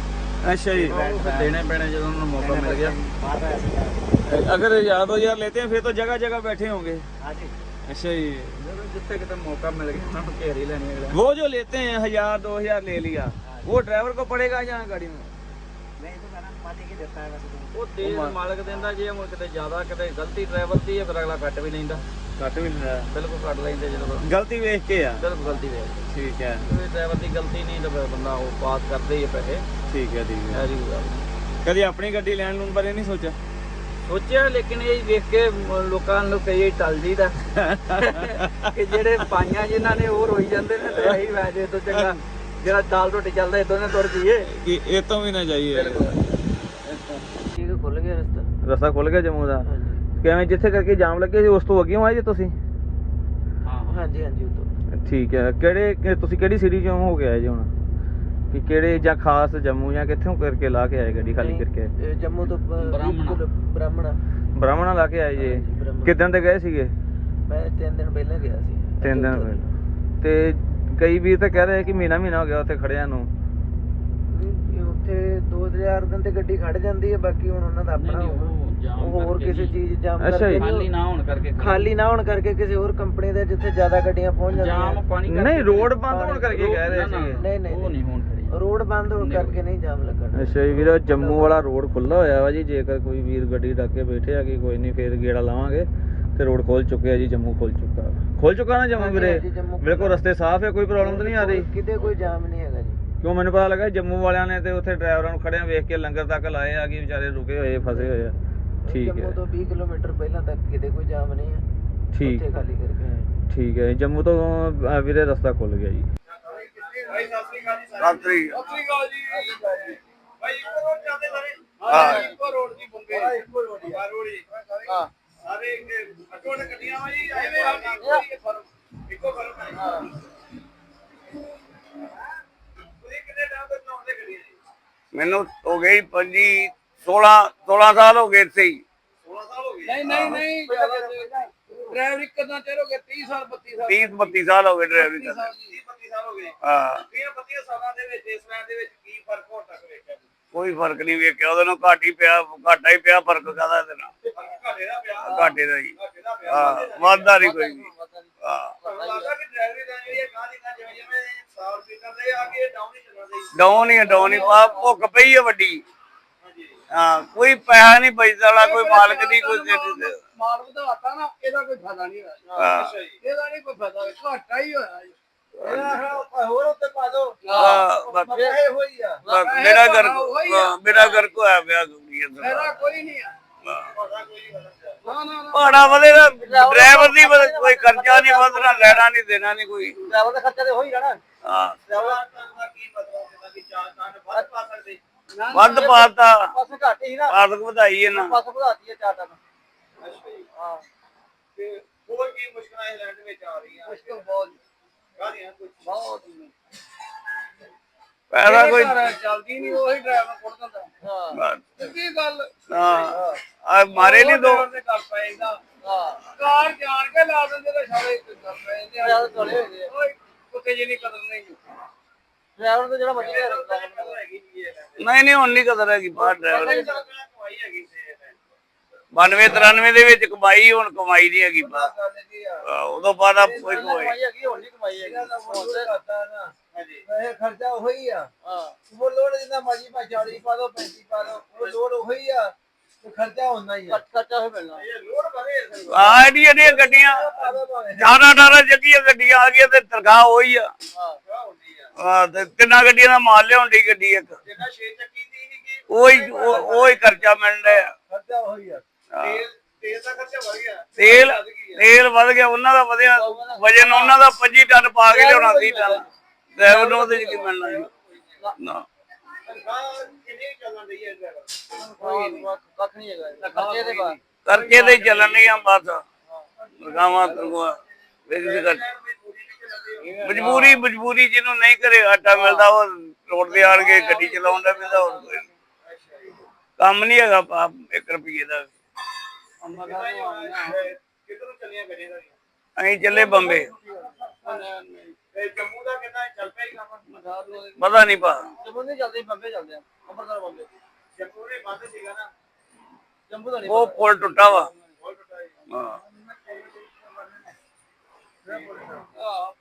अच्छा जी देने पड़े जब उन्हें मौका मिल गया अगर या दो हज़ार लेते हैं फिर तो जगह जगह बैठे होंगे हाँ जी अच्छा जी जितने कितना मौका मिल गया उन्होंने घेरी लेनी वो जो लेते हैं हज़ार दो हज़ार ले लिया वो ड्राइवर को पड़ेगा यहाँ गाड़ी में ਕਦੀ ਆਪਣੀ ਗੱਡੀ ਲੈਣ ਨੂੰ ਬਾਰੇ ਨਹੀਂ ਸੋਚਿਆ? ਸੋਚਿਆ ਲੇਕਿਨ ਇਹ ਵੇਖ ਕੇ ਲੋਕਾਂ ਨੂੰ ਕਈ ਟਲ ਜੀਦਾ ਕਿ ਜਿਹੜੇ ਪਾਈਆਂ ਜਿਨ੍ਹਾਂ ਨੇ ਉਹ ਰੋਈ ਜਾਂਦੇ ਨੇ ਤੇ ਇਹੀ ਵੈਜੇ ਤੋਂ ਚੰਗਾ ਜਿਹੜਾ ਦਾਲ ਰੋਟੀ ਚੱਲਦਾ ਇਦੋਂ ਨੇ ਤੁਰ ਜੀਏ ਕਿ ਇਹ ਤੋਂ ਵੀ ਨਾ ਜਾਈਏ। ਠੀਕ ਖੁੱਲ ਗਿਆ ਰਸਤਾ। ਰਸਤਾ ਖੁੱਲ ਗਿਆ ਜੰਮੂ ਦਾ? ਕਿਵੇਂ ਜਿੱਥੇ ਕਰਕੇ ਜਾਮ ਲੱਗੇ ਸੀ ਉਸ ਤੋਂ ਅੱਗੇ ਆਏ ਜੀ ਤੁਸੀਂ? ਹਾਂ ਹਾਂਜੀ ਹਾਂਜੀ ਉਤੋਂ ਠੀਕ ਹੈ ਕਿਹੜੇ ਤੁਸੀਂ ਕਿਹੜੀ ਸਿਟੀ ਚੋਂ ਹੋ ਕੇ ਆਏ ਜੀ ਹੁਣ? ਕਿ ਕਿਹੜੇ ਜਾਂ ਖਾਸ ਜੰਮੂ ਜਾਂ ਕਿੱਥੋਂ ਕਰਕੇ ਲਾ ਕੇ ਆਏ ਗੱਡੀ ਖਾਲੀ ਕਰਕੇ? ਜੰਮੂ ਤੋਂ ਬ੍ਰਾਹਮਣਾ। ਬ੍ਰਾਹਮਣਾ। ਲਾ ਕੇ ਆਏ ਜੀ? ਕਿਦਾਂ ਤੇ ਗਏ ਸੀਗੇ? ਮੈਂ 3 ਦਿਨ ਪਹਿਲਾਂ ਗਿਆ ਸੀ। ਤਿੰਨ ਦਿਨ ਪਹਿਲਾਂ। ਤੇ ਕਈ ਵੀਰ ਤਾਂ ਕਹਿ ਰਹੇ ਕਿ ਮਹੀਨਾ ਮਹੀਨਾ ਹੋ ਗਿਆ ਉੱਥੇ ਖੜਿਆਂ ਨੂੰ। ਉੱਥੇ 2000 ਦਿਨ ਤੇ ਗੱਡੀ ਖੜ ਜਾਂਦੀ ਹੈ ਬਾਕੀ ਹੁਣ ਉਹਨਾਂ ਦਾ ਆਪਣਾ ਉਹ ਹੋਰ ਕਿਸੇ ਚੀਜ਼ ਜਾਮ ਅੱਛਾ ਜੀ। ਕਰਕੇ ਖਾਲੀ ਨਾ ਹੋਣ ਕਰਕੇ ਖਾਲੀ ਨਾ ਹੋਣ ਕਰਕੇ ਕਿਸੇ ਹੋਰ ਕੰਪਨੀ ਦੇ ਜਿੱਥੇ ਜ਼ਿਆਦਾ ਗੱਡੀਆਂ ਪਹੁੰਚ ਜਾਂਦੀਆਂ। ਜਾਮ ਪਾਣੀ ਨਹੀਂ ਰੋਡ ਬੰਦ ਹੋਣ ਕਰਕੇ ਕਹਿ ਰਹੇ ਸੀਗੇ। ਨਹੀਂ ਨਹੀਂ ਉਹ ਨਹੀਂ ਹੋਣ ਕਰੀ ਰੋਡ ਬੰਦ ਹੋਣ ਕਰਕੇ ਨਹੀਂ ਜਾਮ ਲੱਗਣਾ ਅੱਛਾ ਜੀ ਵੀਰੋ ਜੰਮੂ ਵਾਲਾ ਰੋਡ ਖੁੱਲਾ ਹੋਇਆ ਵਾ ਜੀ ਜੇਕਰ ਕੋਈ ਵੀਰ ਗੱਡੀ ਡੱਕ ਕੇ ਬੈਠੇ ਆ ਕਿ ਕੋਈ ਨਹੀਂ ਫੇਰ ਗੇੜਾ ਲਾਵਾਂਗੇ ਤੇ ਰੋਡ ਖੋਲ ਚੁੱਕਿਆ ਜੀ ਜੰਮੂ ਖੁੱਲ ਚੁੱਕਾ। ਖੁੱਲ ਚੁੱਕਾ ਨਾ ਜੰਮੂ ਵੀਰੇ? ਮੇਰੇ ਕੋਲ ਰਸਤੇ ਸਾਫ਼ ਹੈ ਕੋਈ ਪ੍ਰੋਬਲਮ ਤਾਂ ਨਹੀਂ ਆ ਰਹੀ? ਕਿਤੇ ਕੋਈ ਜਾਮ ਨਹੀਂ ਹੈਗਾ। ਕਿਉਂ ਮੈਨੂੰ ਪਤਾ ਲੱਗਾ ਜੰਮੂ ਵਾਲਿਆਂ ਨੇ ਤੇ ਉੱਥੇ ਡਰਾਈਵਰਾਂ ਨੂੰ ਖੜਿਆਂ ਵੇਖ ਕੇ ਲੰਗਰ ਤੱਕ ਲਾਏ ਆ ਕਿ ਵਿਚਾਰੇ ਰੁਕੇ ਹੋਏ ਫਸੇ ਹੋਏ ਆ। ਠੀਕ ਜੰਮੂ ਹੈ। ਤੋਂ 20 ਕਿਲੋਮੀਟਰ ਪਹਿਲਾਂ ਤੱਕ ਕਿਤੇ ਕੋਈ ਜਾਮ ਨਹੀਂ ਹੈ। ਠੀਕ। ਉੱਥੇ ਖਾਲੀ ਕਰਕੇ। ਆਏ ਠੀਕ ਹੈ ਜੰਮੂ ਤੋਂ ਵੀਰੇ ਰਸਤਾ ਖੁੱਲ ਗਿਆ ਜੀ। ਮੈਨੂੰ ਹੋ ਗਈ 25 16 16 ਸਾਲ ਹੋ ਗਏ ਇੱਥੇ ਹੀ। ਨਹੀਂ ਨਹੀਂ ਨਹੀਂ ਡਰਾਈਵਰ ਕਿੰਨਾ ਚਿਰ ਹੋ ਗਿਆ 30 ਸਾਲ 32 ਸਾਲ। 30 32 ਸਾਲ ਹੋ ਗਏ ਡਰਾਈਵਰੀ ਕਰਦੇ 30 32 ਸਾਲ ਹੋ ਗਏ। ਹਾਂ। 30 32 ਸਾਲਾਂ ਦੇ ਵਿੱਚ ਇਸ ਲਾਈਨ ਦੇ ਵਿੱਚ ਕੀ ਫ਼ਰਕ ਹੋ ਤੱਕ ਵੇਖਿਆ ਕੋਈ ਫ਼ਰਕ ਨਹੀਂ ਵੇਖਿਆ ਉਹਦੇ ਨਾਲ ਘੱਟ ਹੀ ਪਿਆ ਘਾਟਾ ਹੀ ਪਿਆ ਫ਼ਰਕ ਕਾਹਦਾ ਇਹਦੇ ਨਾਲ। ਘਾਟੇ ਦਾ ਪਿਆ। ਘਾਟੇ ਦਾ ਹੀ। ਹਾਂ ਵਾਧਾ ਨਹੀਂ ਕੋਈ ਵੀ। ਹਾਂ। ਲੱਗਦਾ ਕਿ ਡਰਾਈਵਰੀ ਦਾ ਜਿਹੜੀ ਇਹ ਗਾਂ ਦੀ ਗਾਂ ਜਿਵੇਂ ਜਿਵੇਂ ਸਾਲ ਵੀ ਕਰਦੇ ਆ ਕਿ ਇਹ ਡਾਊਨ ਹੀ ਡਾਊਨ ਹੀ ਪਾ ਭੁੱਖ ਪਈ ਹੈ ਵੱਡੀ। ਹਾਂ ਕੋਈ ਪੈਸਾ ਨਹੀਂ ਬਚਦਾ ਵਾਲਾ ਕੋਈ ਮਾਲਕ ਨਹੀਂ ਕੋਈ ਦੇ- ਮਾਲ ਵਧਾਤਾ ਨਾ ਇਹਦਾ ਕੋਈ ਫਾਇਦਾ ਨਹੀਂ ਹੋਇਆ। ਹਾਂ। ਇਹਦਾ ਨਹੀਂ ਕੋਈ ਫਾਇਦਾ ਘਾਟਾ ਹੀ ਹੋਇਆ ਦੋ। ਆ। ਮੇਰਾ ਘਰ ਮੇਰਾ ਘਰ ਕੋ ਆ ਦਾ ਫਾਇਦਾ ਕੋਈ ਨਹੀਂ ਆ। ਨਾ ਨਾ ਨਾ ਭਾੜਾ ਡਰਾਈਵਰ ਦੀ ਵਧ- ਕੋਈ ਖਰਚਾ ਨਹੀਂ ਵਧਣਾ ਲੈਣਾ ਨਹੀਂ ਦੇਣਾ ਨਹੀਂ ਕੋਈ। ਡਰਾਈਵਰ ਦਾ ਖਰਚਾ ਤੇ ਹੋ ਹੀ। ਜਾਣਾ ਹਾਂ ਡਰਾਈਵਰ ਦਾ ਕੀ ਮਤਲਬ ਜਿੱਦਾਂ ਕਿ ਚਾਰ ਤਾਂ ਵੱਧ ਪਾ ਸਕਦੇ। ਵੱਧ ਪਾਤਾ ਬਸ ਘੱਟ ਹੀ ਨਾ। ਆਰਥਿਕ ਵਧਾਈ ਇਹਨਾਂ ਬਸ ਵਧਾਤੀ ਹੈ ਚਾਰ ਟਨ ਹਾਂ। ਤੇ ਹੋਰ ਕੀ ਮੁਸ਼ਕਲਾਂ ਇਸ ਲੈਂਡ ਵਿੱਚ ਆ ਰਹੀਆਂ? ਮੁਸ਼ਕਲ ਬਹੁਤ ਕਾਹਦੀਆਂ ਕੁਝ ਬਹੁਤ ਪੈਸਾ ਕੋਈ ਚੱਲਦੀ ਨਹੀਂ ਉਹੀ ਡਰਾਈਵਰ ਕੁੱਟ ਦਿੰਦਾ। ਹਾਂ। ਕੀ ਗੱਲ। ਹਾਂ। ਆ ਮਾਰੇ ਨਹੀਂ ਦੋ। ਤੇ ਕਰ ਪਏਗਾ ਹਾਂ। ਕਾਰ ਜਾਣ ਕੇ ਲਾ ਦਿੰਦੇ ਤੇ ਸਾਰੇ ਕਰ ਪਏ ਜ਼ਿਆਦਾ ਥੋੜੇ ਹੋ ਗਏ ਓਏ ਕੁੱਤੇ ਜਿਹੀ ਕਦਰ ਨਹੀਂ। ਡਰਾਈਵਰ ਦਾ ਜਿਹੜਾ ਮਰਜ਼ੀ ਰੱਖਦਾ ਜੀ ਨਹੀਂ ਨਹੀਂ ਹੁਣ ਨਹੀਂ ਕਦਰ ਹੈਗੀ ਬਾਹਰ ਡਰਾਈਵਰ ਦੀ। ਕਮਾਈ ਹੈਗੀ ਇਹ 92 93 ਦੇ ਵਿੱਚ ਕਮਾਈ ਹੁਣ ਕਮਾਈ ਨਹੀਂ ਹੈਗੀ ਬਾਹਰ। ਗੱਲ ਜੀ ਆ ਹਾਂ, ਉਦੋਂ ਬਾਅਦ ਆ ਕੋਈ ਕਮਾਈ ਕਮਾਈ ਹੈਗੀ ਹੁਣ ਨਹੀਂ ਕਮਾਈ ਹੈਗੀ। ਇਹਦਾ ਮੁੱਲ ਕਰਦਾ ਨਾ ਹਾਂਜੀ। ਇਹ ਖਰਚਾ ਉਹੀ ਆ। ਹਾਂ। ਉਹ ਲੋਡ ਜਿੰਨਾ ਮਰਜ਼ੀ ਪਾ 40 ਪਾ ਦੋ 35 ਪਾ ਦੋ ਉਹ ਲੋਡ ਉਹੀ ਆ ਤੇ ਖਰਚਾ ਹੁੰਦਾ ਹੀ ਆ। ਖਰਚ- ਖਰਚਾ ਹੋ ਮਿਲਣਾ। ਵਧੇ ਅਸਲ ਆ ਗੱਡੀਆਂ ਪਾ ਦੋ ਭਾਵੇਂ। 18 18 ਜੱਗੀਆਂ ਗੱਡੀਆਂ ਆ ਗਈਆਂ ਤੇ ਤਨਖਾਹ ਉਹੀ ਆ। ਹਾਂ। ਹੁੰਦੀ ਆ। ਹਾਂ ਤੇ ਤਿੰਨਾਂ ਗੱਡੀਆਂ ਦਾ ਮਾਲ ਲਿਆਉਣ ਦੀ ਗੱਡੀ ਇੱਕ? ਜਿੰਨਾ 6 ਚੱਕੀ ਦੀ ਨਹੀਂ ਕੀ ਉਹੀ ਉਹ- ਉਹੀ ਖਰਚਾ ਮਿਲ ਰਿਹਾ ਖਰਚਾ ਉਹੀ ਆ। ਹਾਂ। ਤੇਲ ਤੇਲ ਦਾ ਖਰਚਾ ਵਧ ਗਿਆ। ਤੇਲ ਤੇਲ ਵਧ ਗਿਆ ਉਹਨਾਂ ਦਾ ਵਧਿਆ ਵਜਨ ਉਹਨਾਂ ਦਾ 25 ਟਨ ਪਾ ਕੇ ਲਿਆਉਣਾ ਸੀ ਟਨ। ਡਰਾਈਵਰ ਨੂੰ ਉਹਦੇ ਚ ਕੀ ਮਿਲਣਾ ਸੀ ਨਾ। ਤਨਖਾਹ ਕਿੰਨੀ ਚੱਲਣ ਰਹੀ ਹੈ ਡਰਾਈਵਰ ਕੋਈ ਕੱਖ ਨਹੀਂ ਹੈਗਾ ਖਰਚੇ ਦੇ ਬਾਅਦ ਕਰਕੇ ਤੇ ਚੱਲਣ ਨਹੀਂ ਆ ਬਸ। ਲਗਾਵਾਂ ਤਰਗਵਾ ਵੇਖਦੇ ਕਰ ਮਜਬੂਰੀ ਮਜਬੂਰੀ ਜਿਹਨੂੰ ਨਹੀਂ ਕਰੇ ਆਟਾ ਮਿਲਦਾ ਉਹ ਰੋਡ ਤੇ ਆਣ ਕੇ ਗੱਡੀ ਚਲਾਉਣ ਦਾ ਮਿਲਦਾ ਹੋਰ ਕੋਈ। ਕੰਮ ਨਹੀਂ ਹੈਗਾ 1 ਰੁਪਏ ਦਾ। ਕਿੱਧਰੋਂ ਚੱਲੀਆਂ ਗੱਡੀਆਂ ਦਾ ਅਸੀਂ ਚੱਲੇ ਬੰਬੇ ਤੇ ਜੰਮੂ ਦਾ ਕਿੰਨਾ ਚੱਲ ਪਿਆ ਹੀ ਕੰਮ ਪਤਾ ਨਹੀਂ ਪਾ ਜੰਮੂ ਨਹੀਂ ਚੱਲਦੇ ਬੰਬੇ ਚੱਲਦੇ ਆ ਅੰਮ੍ਰਿਤਸਰ ਬੰਬੇ ਜੰਮੂ ਦੇ ਬੰਦ ਸੀਗਾ ਨਾ ਜੰਮੂ ਦਾ ਨਹੀਂ ਉਹ ਪੁਲ ਟੁੱਟਾ ਵਾ ਬਹੁਤ ਟੁੱਟਾ ਜੀ ਹਾਂ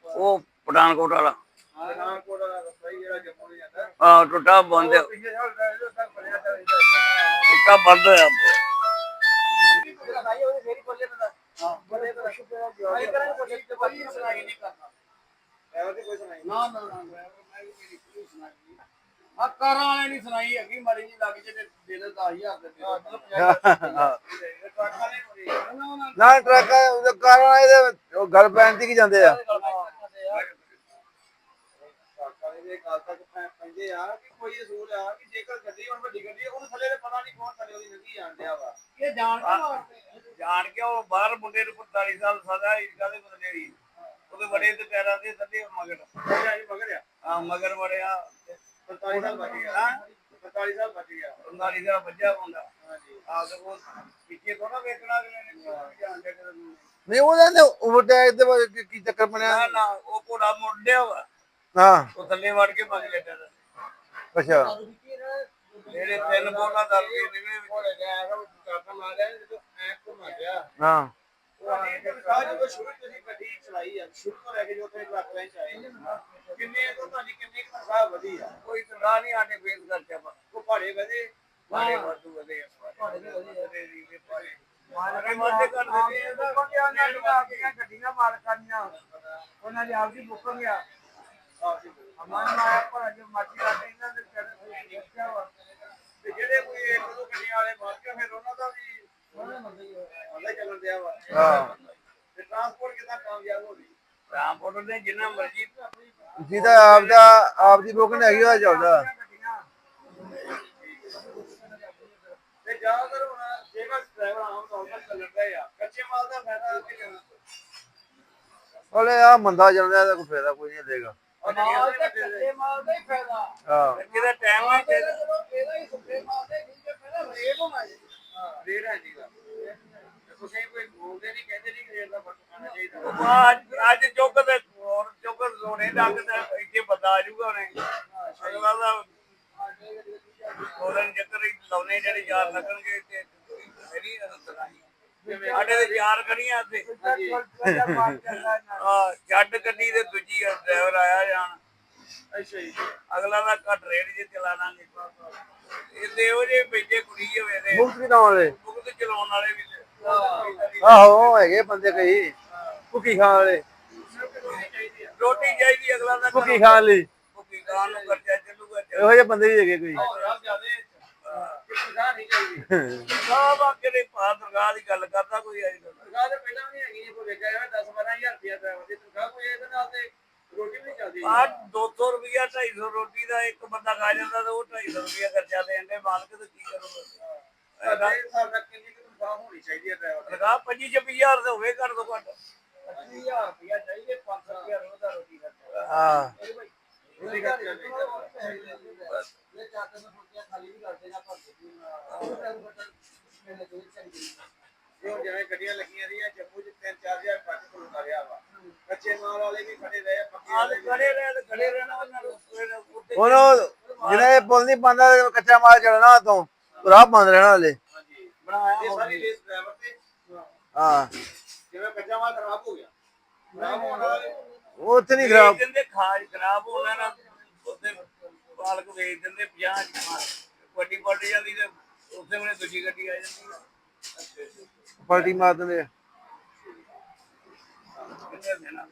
ਉਹ ਪਠਾਨਕੋਟ ਵਾਲਾ ਪਠਾਨਕੋਟ ਦਾ ਰਸਤਾ ਹੀ ਜਿਹੜਾ ਜੰਮੂ ਨੂੰ ਜਾਂਦਾ ਆ ਟੁੱਟਾ ਬੰਦ ਪਿਛਲੇ ਸਾਲ ਡਰਾਈਵਰ ਦਾ ਤੱਕ ਬਣਿਆ ਤਾਂ ਟੁੱਟਾ ਬੰਦ ਹੋਇਆ ਸੁਣਾਈ ਉਹਦੇ ਫੇਰੀ ਬੋਲੇ ਬੰਦਾ ਹਾਂ ਬੋਲੇ ਤਾਂ ਆਈ ਕਰਾਂਗੇ ਬੋਲੇ ਤੇ ਕੋਈ ਸੁਣਾਈ ਨਹੀਂ ਕਰਨਾ ਡਰਾਈਵਰ ਦੀ ਕੋਈ ਸੁਣਾਈ ਨਾ ਨਾ ਨਾ। ਡਰਾਈਵਰ ਮੈਂ ਵੀ ਮੇਰੀ ਕੋਈ ਸੁਣਾਈ ਨਹੀਂ। ਆ ਕਾਰਾਂ ਵਾਲੇ ਨਹੀਂ ਸੁਣਾਈ ਹੈਗੀ ਮਾੜੀ ਜੀ ਲੱਗ ਜੇ ਤੇ ਦੇ ਦੇ 10000 ਦੇ ਦੇ ਟਰੱਕਾਂ ਨੇ ਬੋਲੀ ਨਾ ਟਰੱਕ ਕਾਰਾਂ ਇਹਦੇ ਉਹ ਗੱਲ ਪੈਣ ਤੇ ਕੀ ਜਾਂਦੇ ਆ? ਟਰੱਕਾਂ ਦੇ ਗੱਲ ਤੱਕ ਪੈ- ਪੈਂਦੇ ਆ ਕਿ ਕੋਈ ਅਸੂਲ ਆ ਕਿ ਜੇਕਰ ਗੱਡੀ ਹੁਣ ਵੱਡੀ ਗੱਡੀ ਆ, ਉਹਨੂੰ ਥੱਲੇ ਤੇ ਪਤਾ ਨਹੀਂ ਕੌਣ ਥੱਲੇ ਉਹਦੀ ਲੰਗੀ ਜਾਂਦਿਆ ਵਾ। ਇਹ ਜਾਣ ਕੇ ਮਾਰਦੇ ਜਾਣ ਕੇ ਉਹ ਬਾਹਰ ਮੁੰਡੇ ਨੂੰ 45 ਸਾਲ ਸਜ਼ਾ ਇਸ ਗੱਲ ਦੇ ਬਦਲੇ ਦੀ ਉਹਦੇ ਬੜੇ ਤੇ ਪੈਰਾਂ ਤੇ ਥੱਲੇ ਮਗਰ। ਮਗਰ ਜੀ ਮਗਰ ਆ। ਆ ਮਗਰ ਵੜਿਆ 45 ਸਾਲ ਬਚ ਗਿਆ ਹਾਂ? 45 ਸਾਲ ਬਚ ਗਿਆ 45 ਦਾ ਵੱਜਾ ਹੁੰਦਾ ਹਾਂਜੀ ਆ ਤੇ ਉਹ ਪਿੱਛੇ ਥੋੜਾ ਵੇਖਣਾ ਅਗਲੇ ਨੇ ਜਾਣ ਕੇ ਕਦੇ ਨੂੰ। ਨਹੀਂ ਉਹਦਾ ਨੇ ਓਵਰਟੇਕ ਦੇ ਬਾਰੇ ਕੀ- ਕੀ ਚੱਕਰ ਬਣਿਆ? ਨਾ ਨਾ ਉਹ ਘੋੜਾ ਮੁੰਡਿਆ ਵਾ। ਹਾਂ। ਉਹ ਥੱਲੇ ਵੜ ਕੇ ਮਗ ਲੈਟਾ ਅੱਛਾ। ਜਿਹੜੇ ਤਿੰਨ ਬੋਲਾਂ ਦਾ ਵੀ ਨਿਵੇਂ ਕੋਲੇ ਗਿਆ ਤਾਂ ਟਰੱਕ ਮਾਰ ਲਿਆ ਜਦੋਂ ਐ ਘੁੰਮ ਗਿਆ ਹਾਂ। ਉਹ ਆ ਕੇ ਸਾਹ ਜਦੋਂ ਸ਼ੁਰੂ ਤੁਸੀਂ ਗੱਡੀ ਚਲਾਈ ਆ ਸ਼ੁਰੂ ਤੋਂ ਲੈ ਕੇ ਜੋ ਉੱਥੇ ਟਰੱਕ ਲੈਣ ਚ ਆਏ ਕਿੰਨੇ ਤੋਂ ਤੁਹਾਡੀ ਕਿੰਨੀ ਕੁ ਤਨਖਾਹ ਵਧੀ ਆ? ਕੋਈ ਤਨਖਾਹ ਨਹੀਂ ਆਣੇ ਫੇਸ ਪਾ ਉਹ ਭਾੜੇ ਵਧੇ? ਵਾਧੂ ਵਧੇ ਆ ਬਾਰੇ ਵਧੇ ਦੀ ਵੀ ਭਾਰੇ ਮਾਰੇ ਮਾਰੇ ਕਰ ਦਿੰਦੇ ਆ। ਗੱਡੀਆਂ ਮਾਲਕਾਂ ਦੀਆਂ। ਉਹਨਾਂ ਦੀ ਆਪਦੀ ਬੁਕਿੰਗ ਆ ਆਪਸੀ ਵਿੱਚ। ਅਮਨ ਮਾਇਆ ਪਰ ਜੋ ਮਰਜ਼ੀ ਕਰਦੇ ਇਹਨਾਂ ਦੇ ਕਹਿੰਦੇ ਦੇਖਿਆ ਵਾ। ਤੇ ਜਿਹੜੇ ਕੋਈ ਇੱਕ ਦੋ ਗੱਡੀਆਂ ਵਾਲੇ ਮਾਰ ਕੇ ਫਿਰ ਉਹਨਾਂ ਦਾ ਵੀ ਉਹਦਾ ਚੱਲਣ ਦਿਆ ਵਾ। ਹਾਂ। ਤੇ ਟਰਾਂਸਪੋਰਟ ਕਿੰਨਾ ਕਾਮਯਾਬ ਹੋ ਗਈ? ਰਾਮਪੁਰ ਦੇ ਜਿੰਨਾ ਮਰਜ਼ੀ ਜਿਹਦਾ ਆਪ ਦਾ ਆਪ ਦੀ ਬੁਕਿੰਗ ਹੈਗੀ ਉਹਦਾ ਚੱਲਦਾ। ਤੇ ਜ਼ਿਆਦਾਤਰ ਹੁਣ ਜੇਕਰ ਡਰਾਈਵਰ ਆਮ ਤੌਰ ਤੇ ਚੱਲਦਾ ਆ। ਕੱਚੇ ਮਾਲ ਦਾ ਫਾਇਦਾ ਕੀ ਲੈਣਾ? ਉਹਲੇ ਆ ਮੰਦਾ ਚੱਲਦਾ ਇਹਦਾ ਕੋਈ ਫਾਇਦਾ ਕੋਈ ਨਹੀਂ ਦੇਗਾ। ਮਾਲ ਤੇ ਕੱਚੇ ਮਾਲ ਦਾ ਹੀ ਫਾਇਦਾ। ਹਾਂ। ਜਿਹਦਾ ਟਾਈਮ ਹੈ ਤੇ ਇਹਦਾ ਹੀ। ਸੁੱਕੇ ਮਾਲ ਦਾ ਹੀ ਫਾਇਦਾ ਰੇਟ ਹੋਣਾ ਜੀ ਰੇਟ ਹੈ ਜੀਗਾ ਤੁਸੀਂ ਕੋਈ ਬੋਲਦੇ ਨਹੀਂ ਕਹਿੰਦੇ ਨਹੀਂ ਰੇਟ ਦਾ ਫ਼ਰਕ ਖਾਣਾ ਚਾਹੀਦਾ ਅੱਜ ਅੱਜ ਚੁੱਕ ਤੇ ਹੋਰ ਚੁੱਕ ਸੋਨੇ ਲੱਗ ਤੇ ਇੱਥੇ ਬੰਦਾ ਆ ਜਾਊਗਾ ਉਹਨੇ ਅਗਲਾ ਦਾ ਉਹਨਾਂ ਚੱਕਰ ਹੀ ਲਾਉਣੇ ਜਿਹੜੇ ਯਾਰ ਲੱਗਣਗੇ ਤੇ ਮੇਰੀ ਸਾਡੇ ਦੇ ਯਾਰ ਕਰੀਆਂ ਤੇ ਆ ਛੱਡ ਗੱਡੀ ਤੇ ਦੂਜੀ ਡਰਾਈਵਰ ਆਇਆ ਜਾਣ। ਅੱਛਾ ਜੀ। ਅਗਲਾ ਦਾ ਘੱਟ ਰੇਟ ਜੇ ਚਲਾ ਲਾਂਗੇ। ਇਹਦੇ ਉਹ ਜੇ ਬੈਠੇ ਕੁੜੀ ਹੋਵੇ ਤੇ। ਮੁਕਤ ਵੀ ਨਾ ਵਾਲੇ ਮੁਕਤ ਚਲਾਉਣ ਵਾਲੇ ਵੀ। ਆਹੋ ਹੈਗੇ ਬੰਦੇ ਕਈ। ਭੁੱਕੀ ਖਾਣ ਵਾਲੇ। ਰੋਟੀ ਚਾਹੀਦੀ ਅਗਲਾ ਦਾ ਭੁੱਕੀ ਖਾਣ ਲਈ। ਭੁੱਕੀ ਖਾਣ ਨੂੰ ਖਰਚਾ ਚੱਲੂਗਾ। ਇਹੋ ਜਿਹੇ ਬੰਦੇ ਵੀ ਹੈਗੇ ਕੋਈ। ਕਿਸਾ ਨਹੀਂ ਚਾਹੀਦੀ ਸਾਹਿਬ ਆ ਕਿਹੜੇ ਭਾਰ ਦਰਗਾਹ ਦੀ ਗੱਲ ਕਰਦਾ ਕੋਈ ਅੱਜ ਕੱਲ੍ਹ ਤਨਖਾਹ ਤਾਂ ਪਹਿਲਾਂ ਵੀ ਨਹੀਂ ਹੈਗੀ ਜੀ ਕੋਈ ਵੇਖਿਆ ਜਾਵੇ 10 12000 ਰੁਪਇਆ ਡਰਾਈਵਰ ਦੀ ਤਨਖਾਹ ਕੋਈ ਇਹਦੇ ਨਾਲ ਤੇ ਰੋਟੀ ਵੀ ਨਹੀਂ ਚੱਲਦੀ ਆ 200 ਰੁਪਿਆ 250 ਰੋਟੀ ਦਾ ਇੱਕ ਬੰਦਾ ਖਾ ਜਾਂਦਾ ਤਾਂ ਉਹ 250 ਰੁਪਿਆ ਖਰਚਾ ਦੇਣ ਦੇ ਮਾਲਕ ਤੇ ਕੀ ਕਰੂਗਾ? ਸਾਡੇ ਹਿਸਾਬ ਨਾਲ ਕਿੰਨੀ ਤਨਖਾਹ ਹੋਣੀ ਚਾਹੀਦੀ ਹੈ ਡਰਾਈਵਰ ਦੀ? ਲਗਾ 25 26000 ਦੇ ਹੋਵੇ ਘੱਟ ਤੋਂ ਘੱਟ। 20000 ਰੁਪਇਆ ਚਾਹੀਦੇ 500 ਰੁਪਇਆ ਰੋਜ਼ ਦਾ ਰੋਟੀ ਖਰਚਾ। ਹਾਂ। ਵੀ ਹੁਣ ਜਿਵੇਂ ਗੱਡੀਆਂ ਲੱਗੀਆਂ ਰਹੀਆਂ ਜੰਮੂ ਚ 3-4000 ਟਰੱਕ ਖਲੋਤਾ ਰਿਹਾ ਵਾ। ਕੱਚੇ ਮਾਲ ਵਾਲੇ ਵੀ ਖੜੇ ਰਹੇ ਪੱਕੇ ਵਾਲੇ ਤੇ ਵੀ ਖੜੇ ਰਹੇ। ਤੇ ਖੜੇ ਰਹਿਣਾ ਉਹਨਾਂ ਨੂੰ ਹੁਣ ਉਹ ਜਿਹਨੇ ਇਹ ਪੁੱਲ ਨਹੀਂ ਪਾਉਂਦਾ ਕੱਚਾ ਮਾਲ ਚੱਲਣਾ ਤੋਂ ਰਾਹ ਬੰਦ ਰਹਿਣਾ ਹਲੇ। ਹਾਂਜੀ। ਬਣਾਇਆ ਇਹ ਸਾਰੀ ਰੇਸ ਡਰਾਈਵਰ ਤੇ। ਹਾਂ। ਜਿਵੇਂ ਕੱਚਾ ਮਾਲ ਖਰਾਬ ਹੋ ਗਿਆ ਖਰਾਬ ਹੋਣ ਵਾਲਾ ਉਹ ਉੱਥੇ ਨਹੀਂ ਖਰਾਬ ਦਿੰਦੇ ਖਾਜ ਖਰਾਬ ਹੋਣਾ ਨਾ ਉੱਤੇ ਪਾਲਕ ਵੇਚ ਦਿੰਦੇ 50 ਵੱਡੀ ਪਲਟ ਜਾਂਦੀ ਤੇ ਉਸੇ ਵੇਲੇ ਦੂਜੀ ਗੱਡੀ ਆ ਜਾਂਦੀ। ਪਲਟੀ ਮਾਰ ਦਿੰਦੇ ਆ। ਕਿੰਨੇ ਦੇਣਾ